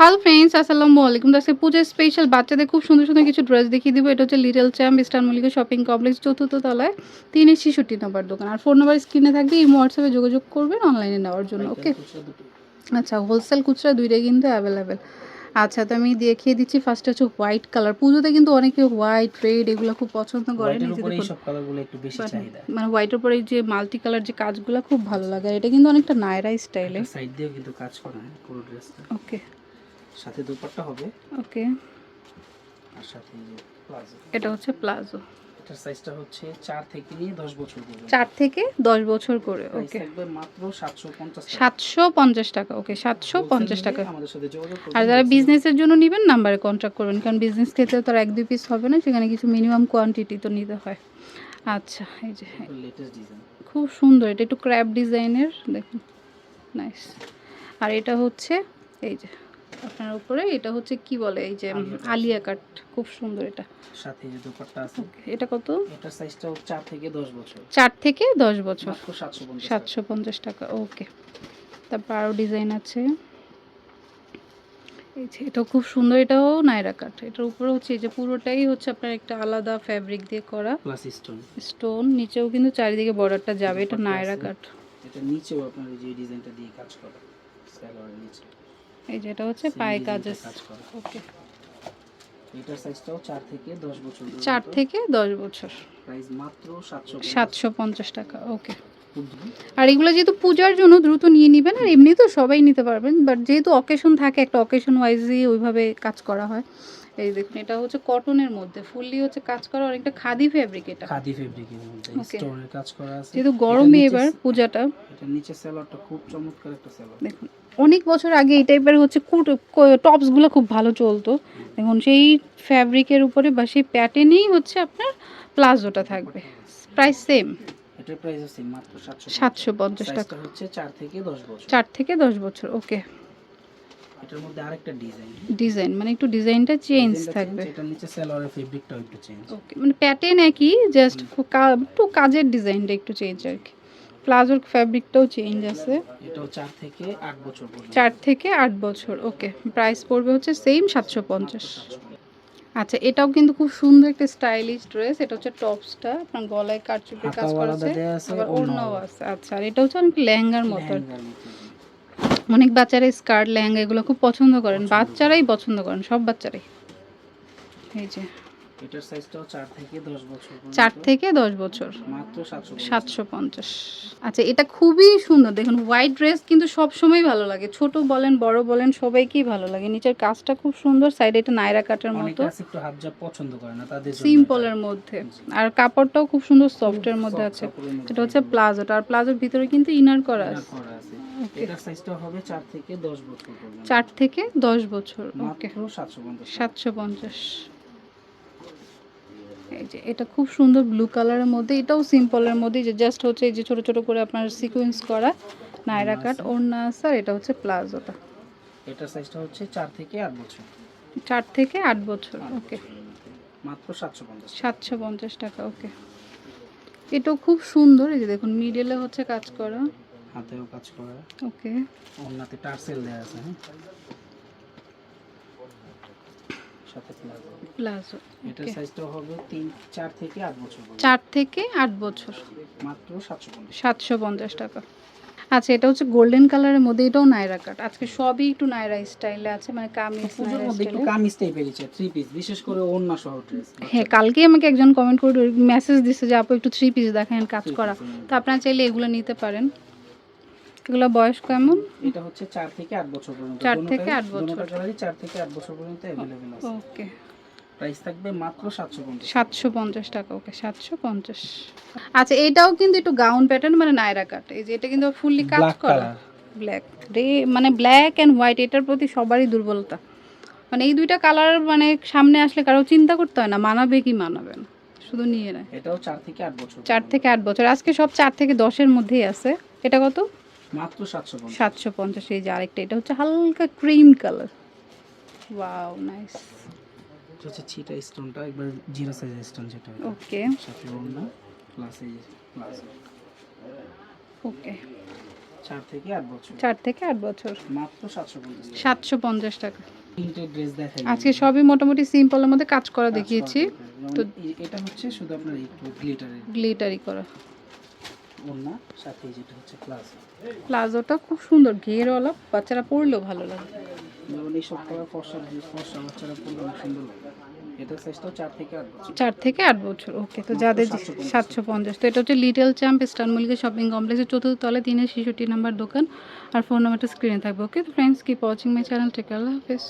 Hello friends আসসালামু আলাইকুম। তো আজকে পূজার স্পেশাল বাচ্চাদের খুব সুন্দর সুন্দর কিছু ড্রেস দেখিয়ে দিব। এটা হচ্ছে little champ star Mallika shopping complex চতুর্থ তলায় তিন ছেষট্টি নম্বর দোকান। আর ফোন নাম্বার স্ক্রিনে থাকবে এই হোয়াটসঅ্যাপে যোগাযোগ করবেন অনলাইনে নেওয়ার জন্য ওকে আচ্ছা হোলসেল খুচরা দুইটাই কিন্তু অ্যাভেলেবেল আচ্ছা তো আমি দেখিয়ে দিচ্ছি ফার্স্ট হচ্ছে হোয়াইট কালার পুজোতে কিন্তু অনেকে হোয়াইট রেড এগুলো খুব পছন্দ বেশি মানে হোয়াইটের উপরে যে মাল্টি কালার যে কাজগুলো খুব ভালো লাগে। এটা কিন্তু অনেকটা নায়রা স্টাইলে সাইড কিন্তু কাজ করা পুরো ড্রেসটা ওকে সাথে দুপাট্টা হবে। ওকে। আর সাথে প্লাজো। এটা হচ্ছে প্লাজো। এটার সাইজটা হচ্ছে 4 থেকে নিয়ে 10 বছর পর্যন্ত চার থেকে দশ বছর করে ওকে। মাত্র 750 টাকা। সাতশো পঞ্চাশ টাকা ওকে সাতশো Wholesale পঞ্চাশ নিলে টাকা। আমাদের সাথে যোগাযোগ করবেন। আর যারা বিজনেসের জন্য নেবেন নাম্বারে কন্ট্যাক্ট করবেন কারণ বিজনেস ক্ষেত্রে তো এক দুই পিস হবে না সেখানে কিছু মিনিমাম কোয়ান্টিটি তো নিতে হয়। আচ্ছা এই যে লেটেস্ট ডিজাইন খুব সুন্দর এটা একটু ক্র্যাব ডিজাইনের দেখুন। নাইস আর এটা হচ্ছে এই যে আপনার উপরে এটা হচ্ছে কি বলে এই যে আলিয়া কাট। খুব সুন্দর এটা। সাথে যে দুপাট্টা আছে। এটা কত? এটার সাইজটাও 4 থেকে 10 বছর। চার থেকে দশ বছর। মাত্র 750 টাকা। ওকে। তারপর আরও ডিজাইন আছে। এই যে এটাও খুব সুন্দর এটাও নাইরা কাট এটার উপরে হচ্ছে এই যে পুরোটাই হচ্ছে আপনার একটা আলাদা ফ্যাব্রিক দিয়ে করা। প্লাস স্টোন স্টোন নিচেও কিন্তু চারিদিকে বর্ডারটা যাবে এটা নাইরা কাট এটা নিচেও আপনার এই যে ডিজাইনটা দিয়ে কাজ করা। সালোয়ারের নিচে। এই যেটা হচ্ছে পায়ে কাজ ওকে এটার সাইজটাও 4 থেকে 10 বছর 4 থেকে দশ বছর। প্রাইস মাত্র 750 সাতশো পঞ্চাশ টাকা ওকে আর এগুলো যেহেতু পূজার জন্য দ্রুত নিয়ে নেবেন আর এমনি তো সবাই নিতে পারবেন বাট যেহেতু অকেশন থাকে একটা অকেশন ওয়াইজই ওইভাবে কাজ করা হয়। এই দেখুন এটা হচ্ছে কটনের মধ্যে। ফুললি হচ্ছে কাজ করা অনেকটা খাদি ফেব্রিক এটা। খাদি ফেব্রিকের মধ্যে Okay. স্টোনের কাজ করা আছে। যেহেতু গরমে এবার পূজাটা। এটা নিচে সেলরটা খুব চমৎকার একটা সেলর দেখুন অনেক বছর আগে এই টাইপের হচ্ছে কুট টপসগুলো খুব ভালো চলতো। দেখুন সেই ফ্যাব্রিকের উপরে বা সেই প্যাটার্নেই হচ্ছে আপনার প্লাজোটা থাকবে। প্রাইস সেম এটার প্রাইস আছে মাত্র 700 সাতশো পঞ্চাশ টাকা। হচ্ছে 4 থেকে 10 বছর। চার থেকে দশ বছর ওকে এটার মধ্যে আরেকটা ডিজাইন। ডিজাইন মানে একটু ডিজাইনটা চেঞ্জ থাকবে। এটার নিচে সেলরের ফেব্রিকটাও একটু চেঞ্জ ওকে মানে প্যাটার্ন একই জাস্ট একটু কাজের ডিজাইনটা একটু চেঞ্জ আর কি। প্লাজোর ফ্যাব্রিকটাও চেঞ্জ আছে। এটাও 4 থেকে 8 বছর চার থেকে আট বছর ওকে প্রাইস পড়বে হচ্ছে সেম সাতশো পঞ্চাশ। আচ্ছা এটাও কিন্তু খুব সুন্দর একটা স্টাইলিশ ড্রেস এটা হচ্ছে টপসটা আপনার গলায় কারচুপির কাজ করা আছে আবার ওড়নাও আছে। আচ্ছা আর এটা হচ্ছে অনেক লেহেঙ্গার মতো আর কি। লেহেঙ্গার মতো। অনেক বাচ্চারা স্কার্ট লেহেঙ্গা এগুলো খুব পছন্দ করেন। বাচ্চারাই পছন্দ করেন সব বাচ্চারাই। এই যে। এটার সাইজটাও 4 থেকে 10 বছর পর্যন্ত। চার থেকে দশ বছর। মাত্র 700 সাতশো পঞ্চাশ। আচ্ছা এটা খুবই সুন্দর। দেখুন হোয়াইট ড্রেস কিন্তু সব সময় ভালো লাগে। ছোট বলেন বড় বলেন সবাইকেই ভালো লাগে। নিচের কাজটা খুব সুন্দর সাইডে এটা নায়রা কাটের মতো। অনেকে একটু হাত যা পছন্দ করে না তাদের জন্য সিম্পলের মধ্যে। আর কাপড়টাও খুব সুন্দর সফটের মধ্যে আছে। এটা হচ্ছে প্লাজোটা। আর প্লাজোর ভিতরে কিন্তু ইনার করা করা আছে। এটার সাইজটা হবে 4 থেকে 10 বছর পর্যন্ত। চার থেকে দশ বছর ওকে মাত্র 750 সাতশো পঞ্চাশ। এই যে এটা খুব সুন্দর ব্লু কালারের মধ্যে এটাও সিম্পলের মধ্যে যে জাস্ট হচ্ছে এই যে ছোট ছোট করে আপনার সিকোয়েন্স করা নায়রা কাট ওড়না আর এটা হচ্ছে প্লাজোটা। এটার সাইজটা হচ্ছে 4 থেকে 8 বছর। চার থেকে আট বছর ওকে মাত্র 750 সাতশো পঞ্চাশ টাকা ওকে এটাও খুব সুন্দর এই যে দেখুন মিডলে হচ্ছে কাজ করা। হাতেও কাজ করা। ওকে। ওন্নাতে টার্সেল দেয়া আছে হ্যাঁ? সাথে প্লাজো। প্লাজো সাইজটাও হবে 3 4 থেকে 8 বছর পর্যন্ত চার থেকে আট বছর। মাত্র 750 সাতশো পঞ্চাশ টাকা। আচ্ছা এটা হচ্ছে গোল্ডেন কালারের মধ্যে এটাও নায়রা কাট আজকে সবই একটু নায়রা স্টাইলে আছে মানে কামিজ পুজোর মধ্যে একটু কামিজ টাইপের ইচ্ছে থ্রি পিস বিশেষ করে ওন্না সহ ড্রেস হ্যাঁ কালকে আমাকে একজন কমেন্ট করে মেসেজ দিছে যে আপু একটু থ্রি পিস দেখেন কাজ করা। তো আপনারা চাইলে এগুলো নিতে পারেন। এগুলো বয়স কেমন এটা হচ্ছে 4 থেকে 8 বছর পর্যন্ত চার দোনোটাই- থেকে আট বছর। দোনোটা কালারই 4 থেকে 8 বছর পর্যন্ত अवेलेबल আছে ওকে প্রাইস থাকবে মাত্র 750 সাতশো পঞ্চাশ টাকা ওকে সাতশো পঞ্চাশ আচ্ছা এটাও কিন্তু একটু গাউন প্যাটার্ন মানে নায়রা কাট এই যে এটা কিন্তু ফুললি কাজ ব্ল্যাক করা কালার ব্ল্যাক রে মানে ব্ল্যাক অ্যান্ড হোয়াইট এটার প্রতি সবারই দুর্বলতা মানে এই দুইটা কালার মানে সামনে আসলে কারো চিন্তা করতে হয় না মানাবে কি মানাবে না শুধু নিয়ে নেয় এটাও 4 থেকে 8 বছর চার থেকে আট বছর আজকে সব চার থেকে দশের মধ্যেই আছে এটা কত মাত্র 750 সাতশো পঞ্চাশ এই যে আরেকটা এটা হচ্ছে হালকা ক্রিম কালার ওয়াও নাইস হচ্ছে ছিটা স্টোনটা একবার জিরো সাইজ স্টোন যেটা ওকে সাথে ওন্না প্লাস এই প্লাস ওকে চার থেকে আট বছর। চার থেকে আট বছর। মাত্র সাতশো পঞ্চাশ টাকা। আজকে সবই মোটামুটি সিম্পলের মধ্যে কাজ করা দেখিয়েছি। তো- এটা হচ্ছে শুধু আপনার একটু গ্লিটারের গ্লিটারি করা। ওড়না সাথে যেটা হচ্ছে প্লাস প্লাজোটা খুব সুন্দর ঘেরওয়ালা বাচ্চারা পরলেও ভালো লাগে। যেমন এইসব করা ফর্সা ফর্সা বাচ্চারা পড়লে অনেক সুন্দর লাগে। এটা সাইজটাও চার থেকে আট বছর। চার থেকে আট বছর ওকে তো যাদের সাতশো পঞ্চাশ। তো এটা হচ্ছে little champ star Mallika shopping কমপ্লেক্সের চতুর্থ তলায় তিনের ছেষট্টি নাম্বার দোকান। আর ফোন নাম্বারটা স্ক্রিনে থাকবে ওকে তো friends keep watching my channel take আল্লাহ হাফেজ।